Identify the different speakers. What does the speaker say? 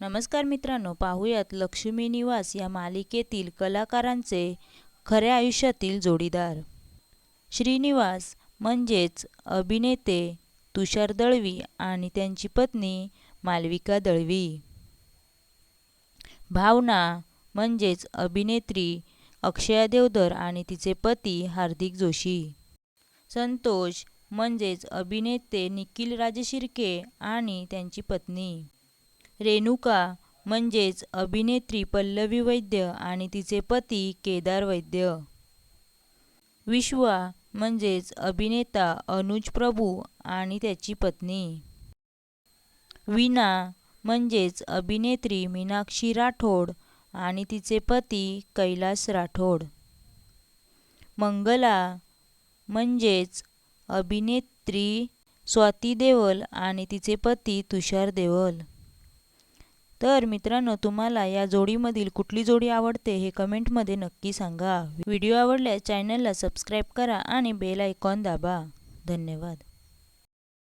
Speaker 1: नमस्कार मित्रांनो पाहूयात लक्ष्मी निवास या मालिकेतील कलाकारांचे खऱ्या आयुष्यातील जोडीदार. श्रीनिवास म्हणजेच अभिनेते तुषार दळवी आणि त्यांची पत्नी मालविका दळवी. भावना म्हणजेच अभिनेत्री अक्षया देवधर आणि तिचे पती हार्दिक जोशी. संतोष म्हणजेच अभिनेते निखिल राजशिर्के आणि त्यांची पत्नी. रेणुका म्हणजेच अभिनेत्री पल्लवी वैद्य आणि तिचे पती केदार वैद्य. विश्वा म्हणजेच अभिनेता अनुज प्रभू आणि त्याची पत्नी. वीणा म्हणजेच अभिनेत्री मीनाक्षी राठोड आणि तिचे पती कैलास राठोड. मंगला म्हणजेच अभिनेत्री स्वाती देवल आणि तिचे पती तुषार देवल. तर मित्रांनो तुम्हाला या जोडीमधील कुठली जोडी आवडते हे कमेंटमध्ये नक्की सांगा. व्हिडिओ आवडल्यास चॅनलला सबस्क्राईब करा आणि बेल आयकॉन दाबा. धन्यवाद.